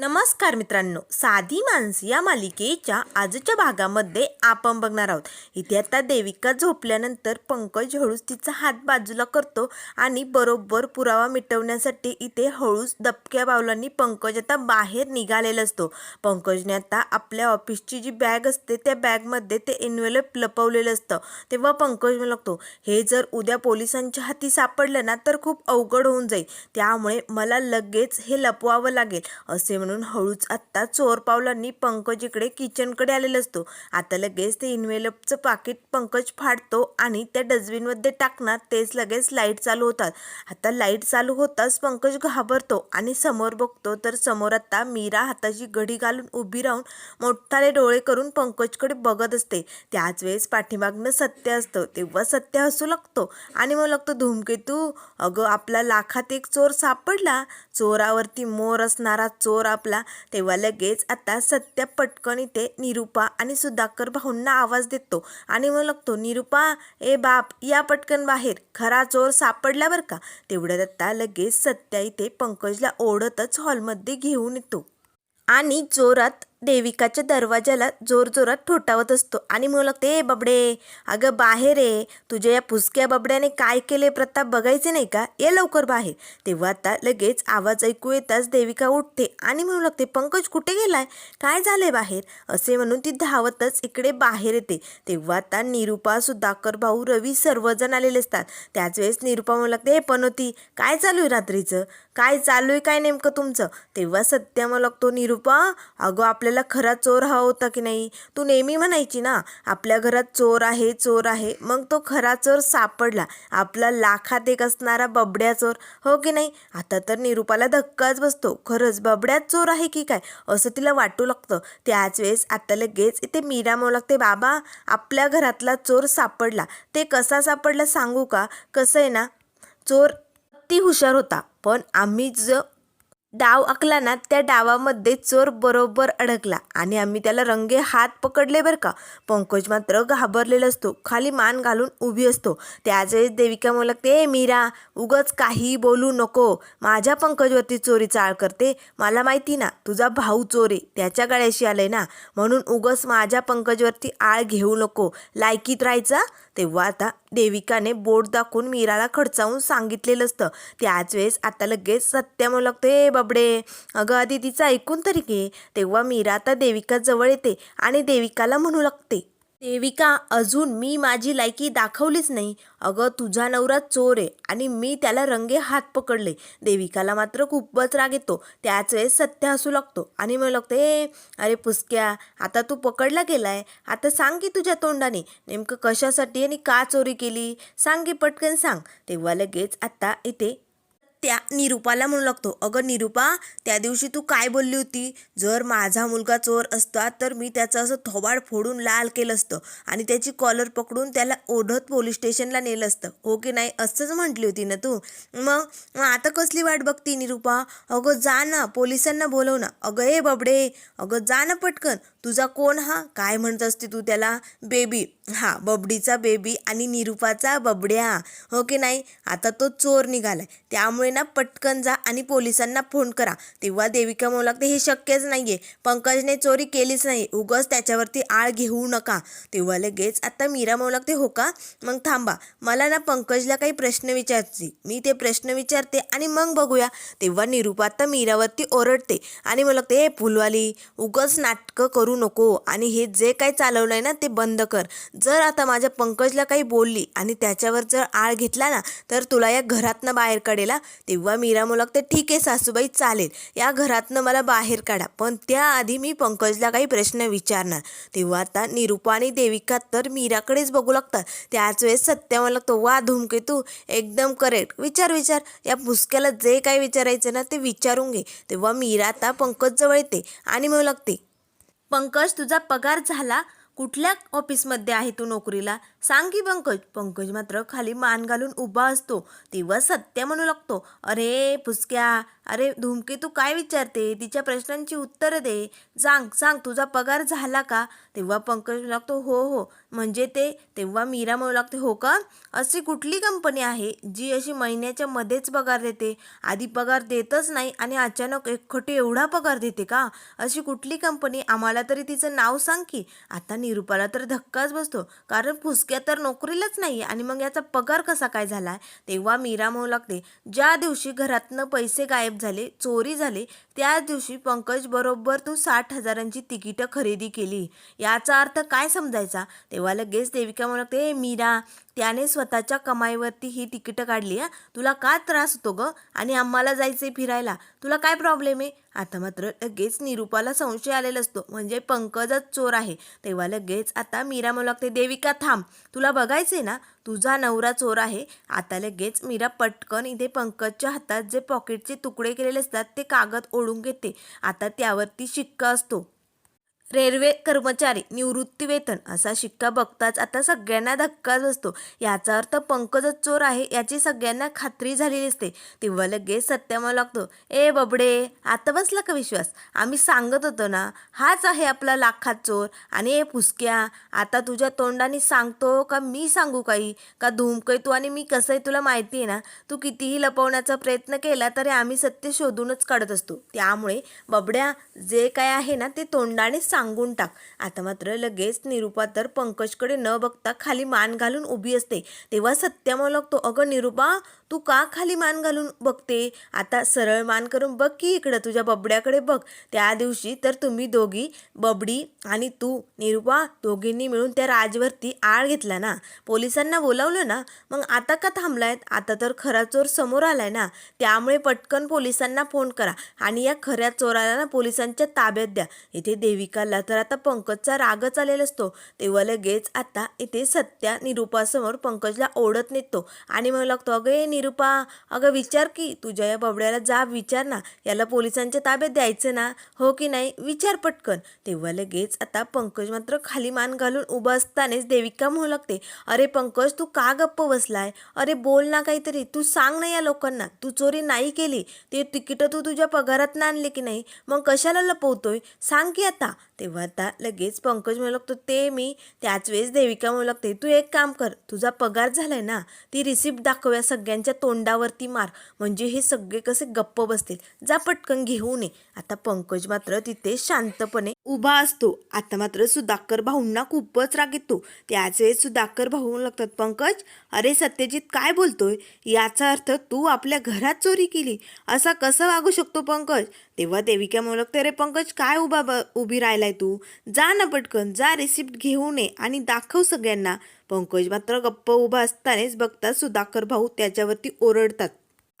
नमस्कार मित्रांनो साधी माणसं या मालिकेच्या आजच्या भागामध्ये आपण बघणार आहोत. इथे आता देविका झोपल्यानंतर पंकज हळूच तिचा हात बाजूला करतो आणि बरोबर पुरावा मिटवण्यासाठी इथे हळूच दबक्या बावलांनी पंकज आता बाहेर निघालेला असतो. पंकजने आता आपल्या ऑफिसची जी बॅग असते त्या बॅगमध्ये ते इन्व्हेलप लपवलेलं असतं. तेव्हा पंकज म्हणू लागतो हे जर उद्या पोलिसांच्या हाती सापडलं ना तर खूप अवघड होऊन जाईल. त्यामुळे मला लगेच हे लपवावं लागेल. असे म्हणून म्हणून हळूच आत्ता चोर पावलांनी पंकज इकडे किचनकडे आलेला असतो. आता लगेच ते इन्व्हेलपचं पाकिट पंकज फाडतो आणि त्या डस्टबिनमध्ये टाकणार तेच लगेच लाइट चालू होतात. आता लाइट चालू होताच पंकज घाबरतो आणि समोर बघतो तर समोर आता मीरा हाताची घडी घालून उभी राहून मोठाले डोळे करून पंकजकडे बघत असते. त्याच वेळेस पाठीमागनं सत्य असतं. तेव्हा सत्य हसू लागतो आणि मग लागतो धूमकेतू अगं आपला लाखात एक चोर सापडला. चोरावरती मोर असणारा चोर आपला. तेव्हा लगेच आता सत्य पटकन इथे निरुपा आणि सुधाकर भाऊंना आवाज देतो. आणि मग लागतो निरुपा ए बाप या पटकन बाहेर. खरा चोर सापडला बरं का? तेवढ्यात आता लगेच सत्या इथे पंकजला ओढतच हॉलमध्ये घेऊन येतो. आणि जोरात देविकाच्या दरवाजाला जोरजोरात ठोठावत असतो. आणि म्हणू लागते ए बबडे अगं बाहेर आहे तुझ्या या पुसक्या बबड्याने काय केले प्रताप बघायचे नाही का? ये लवकर बाहेर. तेव्हा आता लगेच आवाज ऐकू येताच देविका उठते आणि म्हणू लागते पंकज कुठे गेलाय? काय झाले बाहेर? असे म्हणून ती धावतच इकडे बाहेर येते. तेव्हा आता निरुपा सुधाकर भाऊ रवी सर्वजण आलेले असतात. त्याच वेळेस निरुपा म्हणू लागते हे पनोती काय चालू आहे रात्रीचं? काय चालू आहे काय नेमकं तुमचं? तेव्हा सत्य म्हणू लागतो निरुपा अगं आपल्या आपल्याला खरा चोर हवा होता की नाही? तू नेहमी म्हणायची ना आपल्या घरात चोर आहे चोर आहे. मग तो खरा चोर सापडला. आपला लाखात एक असणारा बबड्या चोर. हो की नाही? आता तर निरुपाला धक्काच बसतो. खरंच बबड्यात चोर आहे की काय? असं तिला वाटू लागतं. त्याच वेळेस आता लगेच इथे मीरा म्हणू लागते बाबा आपल्या घरातला चोर सापडला. ते कसा सापडला सांगू का? कसं आहे ना? चोर अति हुशार होता. पण आम्ही ज डाव आखला ना त्या डावामध्ये चोर बरोबर अडकला आणि आम्ही त्याला रंगे हात पकडले बरं का. पंकज मात्र घाबरलेला असतो खाली मान घालून उभी असतो. त्याचवेळेस देविका म्हणू लागते ए मीरा उगच काही बोलू नको. माझ्या पंकजवरती चोरी चाळ करते. मला माहिती ना तुझा भाऊ चोरे त्याच्या गळ्याशी आलंय ना. म्हणून उगस माझ्या पंकजवरती आळ घेऊ नको. लायकीत राहायचा? तेव्हा आता देविकाने बोट दाखवून मीराला खडचावून सांगितलेलं असतं. त्याच वेळेस आता लगेच सत्या म्हणू लागतो हे बबडे अगं आधी तिचं ऐकून तरी घे. तेव्हा मीरा आता देविकाजवळ येते आणि देविकाला म्हणू लागते. देविका अजून मी माझी लायकी दाखवलीच नाही. अगं तुझा नवरा चोर आहे आणि मी त्याला रंगे हात पकडले. देविकाला मात्र खूपच राग येतो. त्याच वेळेस सत्य हसू लागतो आणि मग लागतो ए अरे पुसक्या आता तू पकडला गेलाय. आता सांग की तुझ्या तोंडाने नेमकं कशासाठी आणि का चोरी केली? सांग की पटकन सांग. तेव्हा लगेच आता इथे त्या निरुपाला म्हणू लागतो. अगं निरुपा त्या दिवशी तू काय बोलली होती? जर माझा मुलगा चोर असता तर मी त्याचं असं थोबाड फोडून लाल केलं असतं आणि त्याची कॉलर पकडून त्याला ओढत पोलीस स्टेशनला नेलं असतं. हो की नाही? असंच म्हटली होती ना तू? मग आता कसली वाट बघती निरुपा? अगं जा ना पोलिसांना बोलव ना. अगं ए बबडे अगं जा ना पटकन. तुझा कोण हा? काय म्हणत असते तू त्याला? बेबी. हा बबडीचा बेबी आणि निरुपाचा बबड्या. हो की नाही? आता तो चोर निघालाय. त्यामुळे ना पटकन जा आणि पोलिसांना फोन करा. तेव्हा देविका म्हणू लागते हे शक्यच नाहीये. पंकजने चोरी केलीच नाही. उगस त्याच्यावरती आळ घेऊ नका. तेव्हा लगेच आता मीरा म्हणू लागते हो का? मग थांबा. मला ना पंकजला काही प्रश्न विचारते मी ते प्रश्न विचारते आणि मग बघूया. तेव्हा निरुपा आता मीरावरती ओरडते आणि म्हणू लागते हे फुलवाली उगस नाटकं करू नको. आणि हे जे काही चालवलं आहे ना ते बंद कर. जर आता माझ्या पंकजला काही बोलली आणि त्याच्यावर जर आळ घेतला ना तर तुला या घरातनं बाहेर काढेला तेव्हा मीरा म्हणू लागते ठीक आहे सासूबाई चालेल. या घरातनं मला बाहेर काढा. पण त्याआधी मी पंकजला काही प्रश्न विचारणार. तेव्हा आता निरुपा आणि देविका तर मीराकडेच बघू लागतात. त्याच वेळेस सत्या मला लागतो वा धूमकेतू एकदम करेक्ट विचार विचार. या पुसक्याला जे काही विचारायचं ना ते विचारून घे. तेव्हा मीरा आता पंकजजवळ येते आणि म्हणू लागते पंकज तुझा पगार झाला. कुठल्या ऑफिसमध्ये आहे तू नोकरीला? सांग की पंकज पंकज मात्र खाली मान घालून उभा असतो. तेव्हा सत्य म्हणू लागतो अरे पुसक्या अरे धूमकेतू काय विचारते? तिच्या प्रश्नांची उत्तरं दे. सांग सांग तुझा पगार झाला का? तेव्हा पंकज म्हणू लागतो हो हो म्हणजे ते तेव्हा मीरा म्हणू लागते हो का? अशी कुठली कंपनी आहे जी अशी महिन्याच्या मध्येच पगार देते? आधी पगार देतच नाही आणि अचानक एकखटी एवढा पगार देते का? अशी कुठली कंपनी? आम्हाला तरी तिचं नाव सांग की. आता निरुपाला तर धक्काच बसतो कारण फुसक्या तर नोकरीलाच नाही आणि मग याचा पगार कसा काय झाला? तेव्हा मीरा म्हणू लागते ज्या दिवशी घरातनं पैसे गायब झाले चोरी झाले त्या दिवशी पंकज बरोबर तू साठ हजारांची तिकीटं खरेदी केली. याचा अर्थ काय समजायचा? तेव्हा लगेच देविका म्हणू लागते हे मीरा त्याने स्वतःच्या कमाईवरती ही तिकीटं काढली आहे तुला का त्रास होतो ग? आणि आम्हाला जायचंय फिरायला. तुला काय प्रॉब्लेम आहे? आता मात्र लगेच निरुपाला संशय आलेला असतो. म्हणजे पंकजच चोर आहे. तेव्हा लगेच आता मीरा म्हणू लागते देविका थांब. तुला बघायचंय ना? तुझा नवरा चोर आहे. आता लगेच मीरा पटकन इथे पंकजच्या हातात जे पॉकेटचे तुकडे केलेले असतात ते कागद ओढून घेते. आता त्यावरती शिक्का असतो. रेल्वे कर्मचारी निवृत्तीवेतन असा शिक्का बघताच आता सगळ्यांना धक्काच बसतो. याचा अर्थ पंकजच चोर आहे याची सगळ्यांना खात्री झालेली असते. तेव्हा लगेच सत्यामा लागतो ए बबडे आता बसला का विश्वास? आम्ही सांगत होतो ना हाच आहे आपला लाखात चोर. आणि ए फुसक्या आता तुझ्या तोंडाने सांगतो का मी सांगू काही? का धूमकेतू आणि मी कसं आहे तुला माहिती आहे ना? तू कितीही लपवण्याचा प्रयत्न केला तरी आम्ही सत्य शोधूनच काढत असतो. त्यामुळे बबड्या जे काय आहे ना ते तोंडाने सांग सांगून टाक. आता मात्र लगेच निरुपा तर पंकजकडे न बघता खाली मान घालून उभी असते. तेव्हा सत्यामा लागतो अगं निरुपा तू का खाली मान घालून बघते? आता सरळ मान करून बघ की इकडं तुझ्या बबड्याकडे बघ. त्या दिवशी तर तुम्ही दोघी बबडी आणि तू निरुपा दोघींनी मिळून त्या राजवरती आळ घेतला ना? पोलिसांना बोलावलं ना? मग आता का थांबलायत? आता तर खरा चोर समोर आलाय ना? त्यामुळे पटकन पोलिसांना फोन करा आणि या खऱ्या चोराला ना पोलिसांच्या ताब्यात द्या. इथे देविकाला तर आता पंकजचा रागच आलेला असतो. तेव्हा लगेच आता इथे सत्या निरुपासमोर पंकजला ओढत नेतो आणि मग लागतो अगं निरुपा अगं विचार की तुझ्या या बबड्याला जा विचार ना याला पोलिसांच्या ताब्यात द्यायचं ना? हो की नाही? विचार पटकन. तेव्हा लगेच आता पंकज मात्र खाली मान घालून उभं असतानाच देविका म्हणू लागते अरे पंकज तू का गप्प बसलाय? अरे बोल ना काहीतरी तू सांग ना या लोकांना तू चोरी नाही केली? ते तिकीटं तू तुझ्या पगारात आणले की नाही? मग कशाला लपवतोय? सांग की आता. तेव्हा आता लगेच पंकज म्हणू लागतो ते मी. त्याच वेळेस देविका म्हणू लागते तू एक काम कर तुझा पगार झालाय ना ती रिसिप्ट दाखवूया सगळ्यांच्या तोंडावरती मार. म्हणजे हे सगळे कसे गप्प बसतील? जा पटकन घेऊ नये. आता पंकज मात्र तिथे शांतपणे उभा असतो. आता मात्र सुधाकर भाऊंना खूपच राग येतो. त्याच वेळेस सुधाकर भाऊ लागतात पंकज अरे सत्यजित काय बोलतोय? याचा अर्थ तू आपल्या घरात चोरी केली. असा कसं वागू शकतो पंकज? तेव्हा देविका म्हणू लागते अरे पंकज काय उभा उभी राहिलाय तू? जा ना पटकन. जा रिसिप्ट घेऊ नये आणि दाखव सगळ्यांना. पंकज मात्र गप्प उभा असतानाच बघतात सुधाकर भाऊ त्याच्यावरती ओरडतात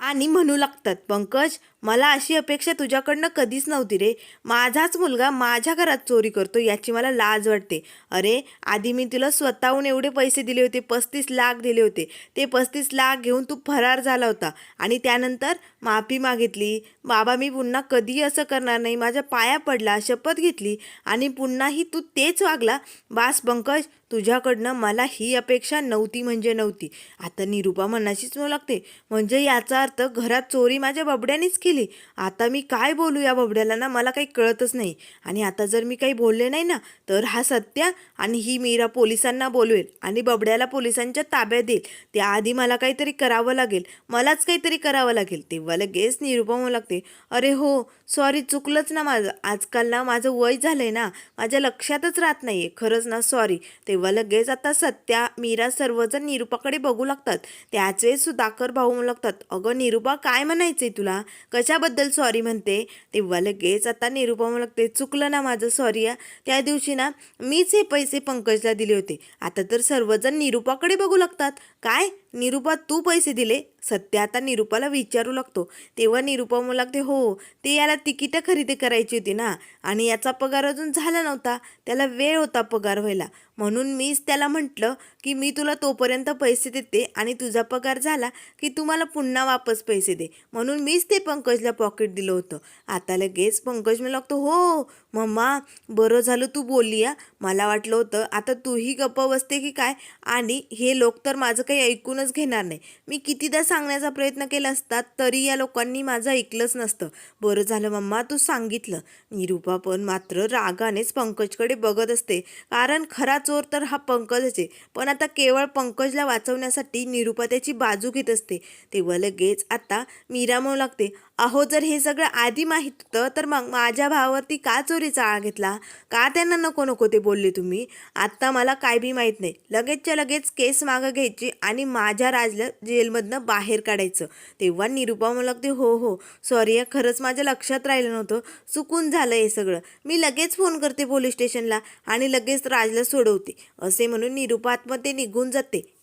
आणि म्हणू लागतात पंकज मला अशी अपेक्षा तुझ्याकडनं कधीच नव्हती रे. माझाच मुलगा माझ्या घरात चोरी करतो याची मला लाज वाटते. अरे आधी मी तुला स्वतःहून एवढे पैसे दिले होते पस्तीस लाख दिले होते. ते पस्तीस लाख घेऊन तू फरार झाला होता. आणि त्यानंतर माफी मागितली. बाबा मी पुन्हा कधी असं करणार नाही. माझ्या पाया पडला शपथ घेतली. आणि पुन्हाही तू तेच वागला. बास पंकज तुझ्याकडनं मला ही अपेक्षा नव्हती म्हणजे नव्हती. आता निरुपा म्हणाशीच म्हणू लागते. म्हणजे याचा अर्थ घरात चोरी माझ्या बबड्यानेच केली. आता मी काय बोलू या बबड्याला ना मला काही कळतच नाही. आणि आता जर मी काही बोलले नाही ना तर हा सत्या आणि ही मीरा पोलिसांना बोलवेल आणि बबड्याला पोलिसांच्या ताब्यात देईल. त्याआधी मला काहीतरी करावं लागेल. मलाच काहीतरी करावं लागेल. तेव्हा लगेच निरुपा म्हणू लागते अरे हो सॉरी चुकलंच ना माझं. आजकाल ना माझं वय झालंय ना माझ्या लक्षातच राहत नाहीये. खरंच ना सॉरी तेव्हा लगेच आता सत्या मीरा सर्वजण निरुपाकडे बघू लागतात. त्याच वेळेस सुधाकर भाऊ म्हणू लागतात अगं निरुपा काय म्हणायचंय तुला? कशाबद्दल सॉरी म्हणते तेव्हा लगेच आता निरुपा लागते चुकलं ना माझं सॉरी या त्या दिवशी ना मीच हे पैसे पंकजला दिले होते. आता तर सर्वजण निरुपाकडे बघू लागतात. काय? निरुपा तू पैसे दिले? सत्य आता निरूपाला विचारू लागतो. तेव्हा निरूपा म्हणू लागते हो ते याला तिकीटं खरेदी करायची होती ना आणि याचा पगार अजून झाला नव्हता. त्याला वेळ होता पगार व्हायला. म्हणून मीच त्याला म्हटलं की मी तुला तोपर्यंत पैसे देते आणि तुझा पगार झाला की तू मला पुन्हा वापस पैसे दे. म्हणून मीच ते पंकजला पॉकेट दिलं होतं. आता लगेच पंकज म्हणू लागतो हो मम्मा बरं झालं तू बोलली या मला वाटलं होतं आता तूही गप्प बसते की काय? आणि हे लोक तर माझं काही ऐकूनच घेणार नाही. मी कितीदा सांगण्याचा प्रयत्न केला असता तरी या लोकांनी माझं ऐकलंच नसतं. बरं झालं मम्मा तू सांगितलं. निरूपा पण मात्र रागानेच पंकजकडे बघत असते. कारण खरा चोर तर हा पंकजच आहे. पण आता केवळ पंकजला वाचवण्यासाठी निरूपा त्याची बाजू घेत असते. तेव्हा लगेच आता मीरा म्हणू लागते अहो जर हे सगळं आधी माहीत होतं तर मग माझ्या भावावरती का चोरीचा आळ घेतला? का त्यांना नको नको ते बोलले तुम्ही? आत्ता मला काय बी माहीत नाही. लगेचच्या लगेच केस मागं घ्यायची आणि माझ्या राजला जेलमधनं बाहेर काढायचं. तेव्हा निरुप मला अगदी हो हो सॉरी या खरंच माझ्या लक्षात राहिलं नव्हतं. चुकून झालं हे सगळं. मी लगेच फोन करते पोलीस स्टेशनला आणि लगेच राजला सोडवते. असे म्हणून निरूपा आतमध्ये निघून जाते.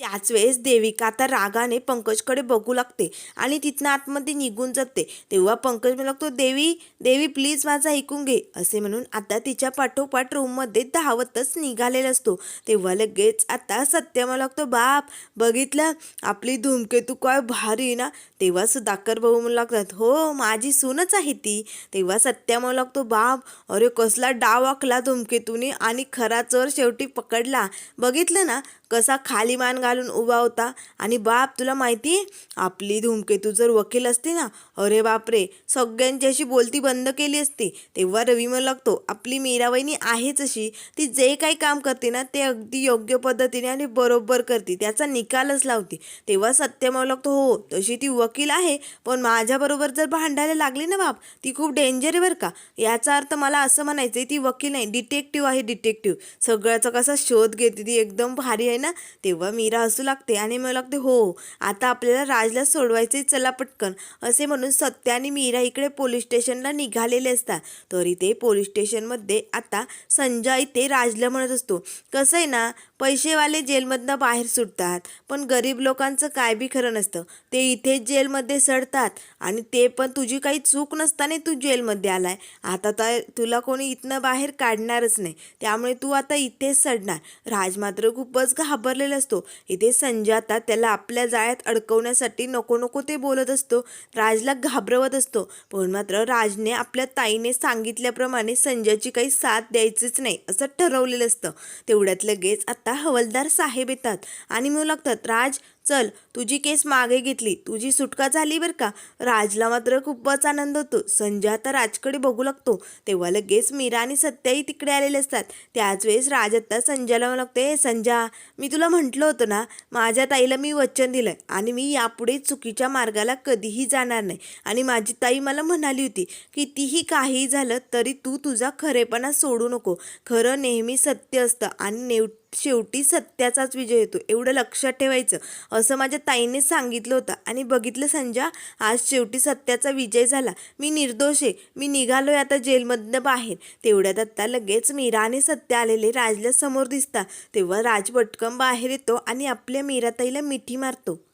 त्याच वेळेस देविका आता रागाने पंकजकडे बघू लागते आणि तिथनं आतमध्ये निघून जाते तेव्हा पंकज म्हणू लागतो देवी देवी प्लीज माझं ऐकून घे. असे म्हणून आता तिच्या पाठोपाठ रूममध्ये धावतच निघालेला असतो. तेव्हा लगेच आता सत्य म्हणू लागतो बाप बघितलं? आपली धूमकेतू काय भारी ना? तेव्हा सुधाकर भाऊ म्हणू लागतात हो माझी सूनच आहे ती. तेव्हा सत्या म्हणू लागतो बाप अरे कसला डाव आखला धूमकेतूने आणि खरा चोर शेवटी पकडला. बघितलं ना? कसा खाली मान घालून उभा होता? आणि बाप तुला माहिती आहे? आपली धूमकेतू जर वकील असते ना अरे बापरे सगळ्यांच्याशी बोलती बंद केली असती. तेव्हा रवी म्हणू लागतो आपली मीराबाईनी आहेच अशी. ती जे काही काम करते ना ते अगदी योग्य पद्धतीने आणि बरोबर करते. त्याचा निकालच लावते. तेव्हा सत्य म्हणू लागतो हो तशी ती वकील आहे पण माझ्याबरोबर जर भांडायला लागली ना बाप ती खूप डेंजर आहे बरं का. याचा अर्थ मला असं म्हणायचं ती वकील नाही डिटेक्टिव्ह आहे डिटेक्टिव्ह सगळ्याचा कसा शोध घेते ती एकदम भारी आहे ना तेव्हा मीरा हसू लागते आणि मला लागते हो आता आपल्याला राजला सोडवायचे चला पटकन. असे म्हणून सत्य आणि मीरा इकडे पोलीस स्टेशनला निघालेले असतात. तरी ते पोलीस स्टेशनमध्ये आता संजय इथे राजला म्हणत असतो. कसं आहे ना पैसेवाले जेलमधनं बाहेर सुटतात. पण गरीब लोकांचं काय बी खरं नसतं. ते इथेच जेलमध्ये सडतात. आणि ते पण तुझी काही चूक नसताना तू जेलमध्ये आलाय. आता तर तुला कोणी इथनं बाहेर काढणारच नाही. त्यामुळे तू आता इथेच सडणार. राज मात्र खूपच घाबरलेला असतो. इथे संजय आता त्याला आपल्या जाळ्यात अडकवण्यासाठी नको नको ते बोलत असतो. राजला घाबरवत असतो. पण मात्र राजने आपल्या ताईने सांगितल्याप्रमाणे संजयची काही साथ द्यायचीच नाही असं ठरवलेलं असतं. तेवढ्यात लगेच आता आता हवलदार साहेब येतात आणि म्हणू लागतात राज चल तुझी केस मागे घेतली तुझी सुटका झाली बरं का? राजला मात्र खूपच आनंद होतो. संजय आता राजकडे बघू लागतो. तेव्हा लगेच मीरा आणि सत्याही तिकडे आलेले असतात. त्याच वेळेस राज आत्ता संजयला म्हणू लागते संजा मी तुला म्हटलं होतं ना माझ्या ताईला मी वचन दिलं आणि मी यापुढे चुकीच्या मार्गाला कधीही जाणार नाही. आणि माझी ताई मला म्हणाली होती कितीही काही झालं तरी तू तुझा खरेपणा सोडू नको. खरं नेहमी सत्य असतं आणि नेव शेवटी सत्याचाच विजय येतो. एवढं लक्षात ठेवायचं. असं माझ्या ताईने सांगितलं होतं. आणि बघितलं संजा आज शेवटी सत्याचा विजय झाला. मी निर्दोष आहे. मी निघालोय आता जेलमधनं बाहेर. तेवढ्यात आत्ता लगेच मीरा आणि सत्य आलेले राजला समोर दिसतात. तेव्हा राज पटकन बाहेर येतो आणि आपल्या मीराताईला मिठी मारतो.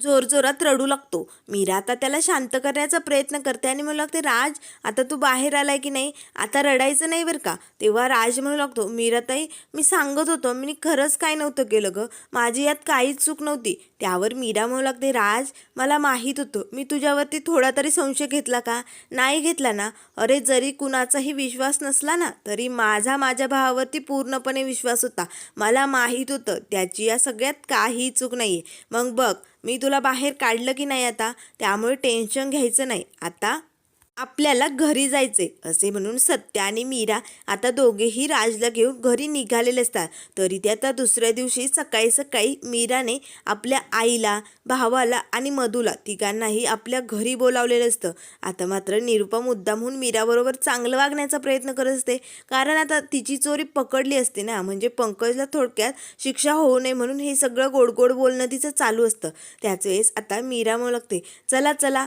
जोरजोरात रडू लागतो. मीरा आता त्याला शांत करण्याचा प्रयत्न करते आणि म्हणू लागते राज आता तू बाहेर आलाय की नाही? आता रडायचं नाही बरं का? तेव्हा राज म्हणू लागतो मीराताई मी सांगत होतो मी खरंच काय नव्हतं केलं गं. माझी यात काहीच चूक नव्हती. त्यावर मीरा म्हणू लागते राज मला माहीत होतं. मी तुझ्यावरती थोडा तरी संशय घेतला का? नाही घेतला ना. अरे जरी कुणाचाही विश्वास नसला ना तरी माझा माझ्या भावावरती पूर्णपणे विश्वास होता. मला माहीत होतं त्याची या सगळ्यात काही चूक नाही आहे मग बघ मी तुला बाहेर काढलं की नाही आता? त्यामुळे टेन्शन घ्यायचं नाही. आता आपल्याला घरी जायचे असे म्हणून सत्या आणि मीरा आता दोघेही राजला घेऊन घरी निघालेले असतात. तरी ते आता दुसऱ्या दिवशी सकाळी सकाळी मीराने आपल्या आईला भावाला आणि मधूला तिघांनाही आपल्या घरी बोलावलेलं असतं. आता मात्र निरुपा मुद्दामहून मीराबरोबर चांगलं वागण्याचा प्रयत्न करत असते. कारण आता तिची चोरी पकडली असते ना म्हणजे पंकजला थोडक्यात शिक्षा होऊ नये म्हणून हे सगळं गोड गोड बोलणं तिचं चालू असतं. त्याच वेळेस आता मीरा म्हणू लागते चला चला.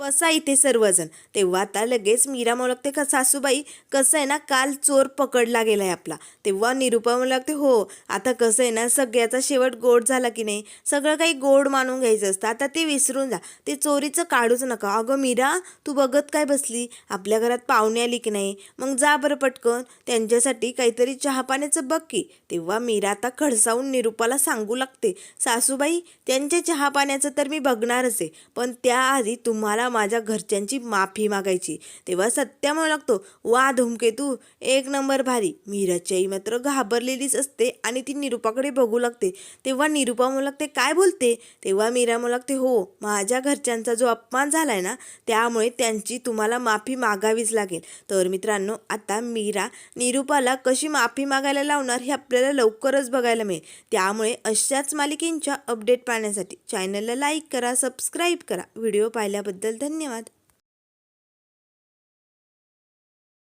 बसा इथे सर्वजण. तेव्हा आता लगेच मीरा म्हणू लागते का सासूबाई कसं आहे ना काल चोर पकडला गेलाय आपला. तेव्हा निरुपा म्हणू लागते हो आता कसं आहे ना सगळ्याचा शेवट गोड झाला की नाही? सगळं काही गोड मानून घ्यायचं असतं. आता ते विसरून जा. ते चोरीचं काढूच नका. अगं मीरा तू बघत काय बसली? आपल्या घरात पाहुणे आली की नाही? मग जा बरं पटकन. त्यांच्यासाठी काहीतरी चहापाण्याचं बघ की. तेव्हा मीरा आता खडसावून निरुपाला सांगू लागते सासूबाई त्यांच्या चहा पाण्याचं तर मी बघणारच आहे. पण त्याआधी तुम्हाला माझ्या घरच्यांची माफी मागायची. तेव्हा सत्या म्हणू लागतो वा धूमकेतू एक नंबर भारी. मीराची आई मात्र घाबरलेलीच असते आणि ती निरुपाकडे बघू लागते. तेव्हा निरुपा म्हणू लागते काय बोलते? तेव्हा मीरा म्हणू लागते हो माझ्या घरच्यांचा जो अपमान झालाय ना त्यामुळे त्यांची तुम्हाला माफी मागावीच लागेल. तर मित्रांनो आता मीरा निरुपाला कशी माफी मागायला लावणार हे आपल्याला लवकरच बघायला मिळेल. त्यामुळे अशाच मालिकेंच्या अपडेट पाहण्यासाठी चॅनलला लाईक करा सबस्क्राईब करा. व्हिडिओ पाहिल्याबद्दल धन्यवाद.